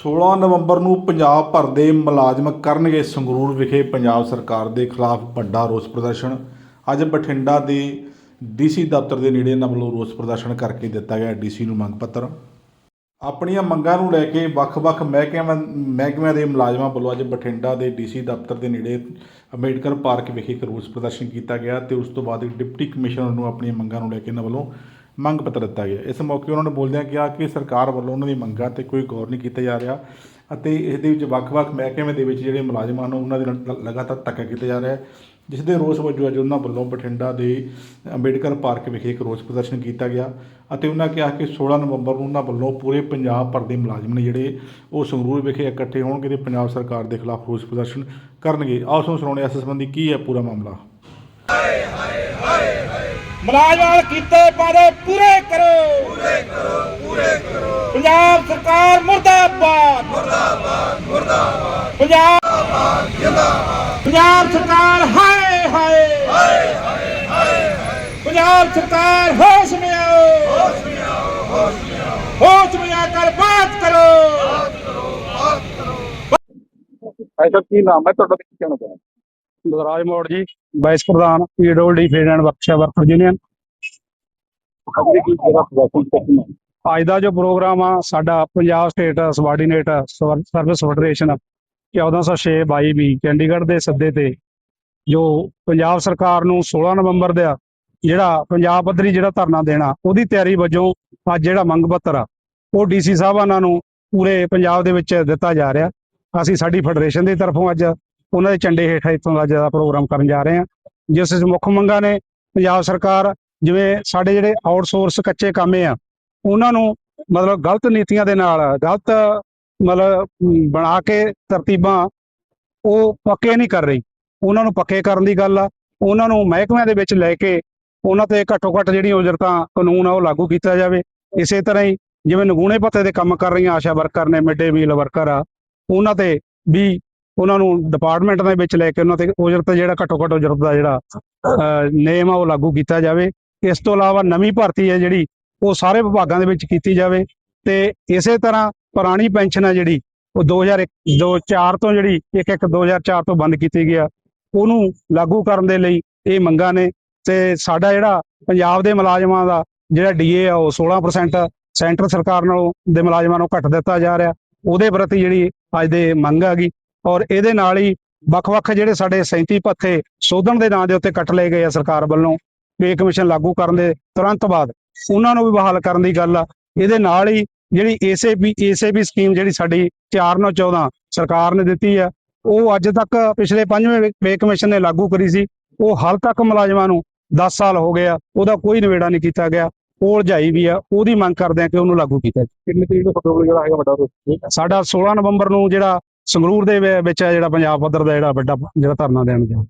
16 ਨਵੰਬਰ ਨੂੰ ਪੰਜਾਬ ਭਰ ਦੇ ਮੁਲਾਜ਼ਮ ਕਰਨਗੇ ਸੰਗਰੂਰ ਵਿਖੇ ਪੰਜਾਬ ਸਰਕਾਰ ਦੇ ਖਿਲਾਫ ਵੱਡਾ ਰੋਸ ਪ੍ਰਦਰਸ਼ਨ। ਅੱਜ ਬਠਿੰਡਾ ਦੇ ਡੀਸੀ ਦਫ਼ਤਰ ਦੇ ਨੇੜੇ ਇਹਨਾਂ ਵੱਲੋਂ ਰੋਸ ਪ੍ਰਦਰਸ਼ਨ ਕਰਕੇ ਦਿੱਤਾ ਗਿਆ। ਡੀਸੀ ਨੂੰ ਮੰਗ ਪੱਤਰ। ਆਪਣੀਆਂ ਮੰਗਾਂ ਨੂੰ ਲੈ ਕੇ ਵੱਖ-ਵੱਖ ਮਹਿਕਮਿਆਂ ਮਹਿਕਮਿਆਂ ਦੇ ਮੁਲਾਜ਼ਮਾਂ ਵੱਲੋਂ ਅੱਜ ਬਠਿੰਡਾ ਦੇ ਡੀਸੀ ਦਫ਼ਤਰ ਦੇ ਨੇੜੇ ਅੰਬੇਡਕਰ ਪਾਰਕ ਵਿਖੇ ਇੱਕ ਰੋਸ ਪ੍ਰਦਰਸ਼ਨ ਕੀਤਾ ਗਿਆ ਤੇ ਉਸ ਤੋਂ ਬਾਅਦ ਇੱਕ ਡਿਪਟੀ ਕਮਿਸ਼ਨਰ ਨੂੰ ਆਪਣੀਆਂ ਮੰਗਾਂ ਨੂੰ ਲੈ ਕੇ ਇਹਨਾਂ ਵੱਲੋਂ ਮੰਗ ਪੱਤਰ ਦਿੱਤਾ ਗਿਆ। ਇਸ ਮੌਕੇ ਉਹਨਾਂ ਨੇ ਬੋਲਦਿਆਂ ਕਿਹਾ ਕਿ ਸਰਕਾਰ ਵੱਲੋਂ ਉਹਨਾਂ ਦੀ ਮੰਗਾਂ ਤੇ ਕੋਈ ਗੌਰ ਨਹੀਂ ਕੀਤਾ ਜਾ ਰਿਹਾ ਅਤੇ ਇਸ ਦੇ ਵਿੱਚ ਵੱਖ-ਵੱਖ ਮਹਿਕਮੇ ਦੇ ਵਿੱਚ ਜਿਹੜੇ ਮੁਲਾਜ਼ਮ ਹਨ, ਉਹਨਾਂ ਦੇ ਨਾਲ ਲ- ਲਗਾਤਾਰ ਧੱਕਾ ਕੀਤਾ ਜਾ ਰਿਹਾ ਹੈ, ਜਿਸ ਦੇ ਰੋਸ ਵਜੋਂ ਅੱਜ ਉਹਨਾਂ ਵੱਲੋਂ ਬਠਿੰਡਾ ਦੇ ਅੰਬੇਡਕਰ ਪਾਰਕ ਵਿਖੇ ਇੱਕ ਰੋਸ ਪ੍ਰਦਰਸ਼ਨ ਕੀਤਾ ਗਿਆ ਅਤੇ ਉਹਨਾਂ ਕਿਹਾ ਕਿ 16 ਨਵੰਬਰ ਨੂੰ ਉਹਨਾਂ ਵੱਲੋਂ ਪੂਰੇ ਪੰਜਾਬ ਭਰ ਦੇ ਮੁਲਾਜ਼ਮ ਨੇ ਜਿਹੜੇ ਉਹ ਸੰਗਰੂਰ ਵਿਖੇ ਇਕੱਠੇ ਹੋਣਗੇ ਤੇ ਪੰਜਾਬ ਸਰਕਾਰ ਦੇ ਖਿਲਾਫ ਰੋਸ ਪ੍ਰਦਰਸ਼ਨ ਕਰਨਗੇ। ਆਓ ਤੁਹਾਨੂੰ ਸੁਣਾਉਂਦੇ ਇਸ ਸੰਬੰਧੀ ਕੀ ਹੈ ਪੂਰਾ ਮਾਮਲਾ। ਮੁਲਾਜ਼ਮਾਂ ਕੀਤੇ ਪਾਦੇ ਪੂਰੇ ਕਰੋ। ਪੂਰੇ ਕਰੋ ਪੂਰੇ ਕਰੋ। ਪੰਜਾਬ ਸਰਕਾਰ ਮੁਰਦਾਬਾਦ। ਮੁਰਦਾਬਾਦ ਮੁਰਦਾਬਾਦ। ਪੰਜਾਬ ਸਰਕਾਰ ਹਾਏ ਹਾਏ। ਹਾਏ ਹਾਏ ਪੰਜਾਬ ਸਰਕਾਰ ਹੋਸ਼ ਮੇ ਹੋਸ਼ ਮੇ ਆਓ ਹੋਸ਼ ਮੇ ਕਰ ਬਾਤ ਕਰੋ। ਬਾਤ ਕਰੋ ਬਾਤ ਕਰੋ। ਐਸਾ ਕੀ ਨਾਮ ਹੈ? ਤੁਹਾਡਾ ਕੀ ਕਹਿਣਾ ਚਾਹੁੰਦੇ ਬਲਰਾਜ ਮੋੜ ਜੀ ਵਾਈਸ ਪ੍ਰਧਾਨ PWD field and workshop worker union ਅੱਜ ਦਾ ਜੋ ਪ੍ਰੋਗਰਾਮ ਆ, ਸਾਡਾ Punjab state subordinate service federation 1406 ਵੀ ਚੰਡੀਗੜ੍ਹ ਦੇ ਸੱਦੇ ਤੇ, ਜੋ ਪੰਜਾਬ ਸਰਕਾਰ ਨੂੰ 16 ਨਵੰਬਰ ਦਾ ਜਿਹੜਾ ਪੰਜਾਬ ਪੱਧਰੀ ਜਿਹੜਾ ਧਰਨਾ ਦੇਣਾ, ਉਹਦੀ ਤਿਆਰੀ ਵਜੋਂ ਅੱਜ ਜਿਹੜਾ ਮੰਗ ਪੱਤਰ ਆ, ਉਹ ਡੀਸੀ ਸਾਹਿਬਾਨਾਂ ਨੂੰ ਪੂਰੇ ਪੰਜਾਬ ਦੇ ਵਿੱਚ ਦਿੱਤਾ ਜਾ ਰਿਹਾ। ਅਸੀਂ ਸਾਡੀ ਫੈਡਰੇਸ਼ਨ ਦੀ ਤਰਫੋਂ ਅੱਜ ਉਹਨਾਂ ਦੇ ਝੰਡੇ ਹੇਠ ਇੱਥੋਂ ਦਾ ਜਿਹੜਾ ਪ੍ਰੋਗਰਾਮ ਕਰਨ ਜਾ ਰਹੇ ਹਾਂ। ਜਿਸ ਵਿੱਚ ਮੁੱਖ ਮੰਗਾਂ ਨੇ ਪੰਜਾਬ ਸਰਕਾਰ, ਜਿਵੇਂ ਸਾਡੇ ਜਿਹੜੇ ਆਊਟਸੋਰਸ ਕੱਚੇ ਕਾਮੇ ਆ, ਉਹਨਾਂ ਨੂੰ ਮਤਲਬ ਗਲਤ ਨੀਤੀਆਂ ਦੇ ਨਾਲ, ਗਲਤ ਮਤਲਬ ਬਣਾ ਕੇ ਤਰਤੀਬਾਂ ਉਹ ਪੱਕੇ ਨਹੀਂ ਕਰ ਰਹੀ। ਉਹਨਾਂ ਨੂੰ ਪੱਕੇ ਕਰਨ ਦੀ ਗੱਲ ਆ। ਉਹਨਾਂ ਨੂੰ ਮਹਿਕਮਿਆਂ ਦੇ ਵਿੱਚ ਲੈ ਕੇ ਉਹਨਾਂ ਤੇ ਘੱਟੋ ਘੱਟ ਜਿਹੜੀਆਂ ਉਜਰਤਾਂ ਕਾਨੂੰਨ ਆ, ਉਹ ਲਾਗੂ ਕੀਤਾ ਜਾਵੇ। ਇਸੇ ਤਰ੍ਹਾਂ ਹੀ ਜਿਵੇਂ ਨਗੂਣੇ ਪੱਤੇ ਦੇ ਕੰਮ ਕਰ ਰਹੀਆਂ, ਆਸ਼ਾ ਵਰਕਰ ਨੇ ਮਿਡ ਮੀਲ ਵਰਕਰ ਆ, ਉਹਨਾਂ ਤੇ ਵੀ ਉਹਨਾਂ ਨੂੰ ਡਿਪਾਰਟਮੈਂਟ ਦੇ ਵਿੱਚ ਲੈ ਕੇ ਉਹਨਾਂ ਤੇ ਉਜਰਤ ਜਿਹੜਾ ਘੱਟੋ ਘੱਟ ਉਜਰਤ ਦਾ ਜਿਹੜਾ ਨੇਮ ਆ ਉਹ ਲਾਗੂ ਕੀਤਾ ਜਾਵੇ। ਇਸ ਤੋਂ ਇਲਾਵਾ ਨਵੀਂ ਭਰਤੀ ਹੈ ਜਿਹੜੀ, ਉਹ ਸਾਰੇ ਵਿਭਾਗਾਂ ਦੇ ਵਿੱਚ ਕੀਤੀ ਜਾਵੇ। ਤੇ ਇਸੇ ਤਰ੍ਹਾਂ ਪੁਰਾਣੀ ਪੈਨਸ਼ਨ ਹੈ ਜਿਹੜੀ, ਉਹ 2001 2004 ਤੋਂ ਜਿਹੜੀ ਇੱਕ ਇੱਕ 2004 ਤੋਂ ਬੰਦ ਕੀਤੀ ਗਿਆ ਉਹਨੂੰ ਲਾਗੂ ਕਰਨ ਦੇ ਲਈ ਇਹ ਮੰਗਾਂ ਨੇ। ਤੇ ਸਾਡਾ ਜਿਹੜਾ ਪੰਜਾਬ ਦੇ ਮੁਲਾਜ਼ਮਾਂ ਦਾ ਜਿਹੜਾ ਡੀਏ ਆ, ਉਹ 16% ਸੈਂਟਰ ਸਰਕਾਰ ਨਾਲੋਂ ਦੇ ਮੁਲਾਜ਼ਮਾਂ ਨੂੰ ਘੱਟ ਦਿੱਤਾ ਜਾ ਰਿਹਾ। ਉਹਦੇ ਪ੍ਰਤੀ ਜਿਹੜੀ ਅੱਜ ਦੇ ਮੰਗ ਆ ਗਈ। ਔਰ ਇਹਦੇ ਨਾਲ ਹੀ ਵੱਖ-ਵੱਖ ਜਿਹੜੇ ਸਾਡੇ 37 ਭੱਥੇ ਸੋਧਣ ਦੇ ਨਾਂ ਦੇ ਉੱਤੇ ਕੱਟ ਲਏ ਗਏ ਆ ਸਰਕਾਰ ਵੱਲੋਂ ਪੇ ਕਮਿਸ਼ਨ ਲਾਗੂ ਕਰਨ ਦੇ ਤੁਰੰਤ ਬਾਅਦ। ਉਹਨਾਂ ਨੂੰ ਵੀ ਬਹਾਲ ਕਰਨ ਦੀ ਗੱਲ ਆ। ਇਹਦੇ ਨਾਲ ਹੀ ਜਿਹੜੀ ਏਸਏਪੀ ਏਸਏਪੀ ਸਕੀਮ ਜਿਹੜੀ ਸਾਡੀ 4 9 14 ਸਰਕਾਰ ਨੇ ਦਿੱਤੀ ਆ ਉਹ ਅੱਜ ਤੱਕ ਪਿਛਲੇ ਪੰਜਵੇਂ ਪੇ ਕਮਿਸ਼ਨ ਨੇ ਲਾਗੂ ਕਰੀ ਸੀ। ਉਹ ਹਾਲ ਤੱਕ ਮੁਲਾਜ਼ਮਾਂ ਨੂੰ 10 ਸਾਲ ਹੋ ਗਏ ਆ ਉਹਦਾ ਕੋਈ ਨਿਬੇੜਾ ਨਹੀਂ ਕੀਤਾ ਗਿਆ। ਉਹ ਉਲਝਾਈ ਵੀ ਆ ਉਹਦੀ ਮੰਗ ਕਰਦੇ ਆ ਕਿ ਉਹਨੂੰ ਲਾਗੂ ਕੀਤਾ ਜਾਵੇ। ਕਿੰਨੀ ਤਰੀਕ ਨੂੰ ਫੋਟੋ ਜਿਹੜਾ ਹੈਗਾ ਵੱਡਾ ਸਾਡਾ 16 ਨਵੰਬਰ ਨੂੰ ਜਿਹੜਾ ਸੰਗਰੂਰ ਦੇ ਵਿੱਚ ਜਿਹੜਾ ਪੰਜਾਬ ਪੱਧਰ ਦਾ ਜਿਹੜਾ ਵੱਡਾ ਜਿਹੜਾ ਧਰਨਾ ਦੇਣ ਗਿਆ।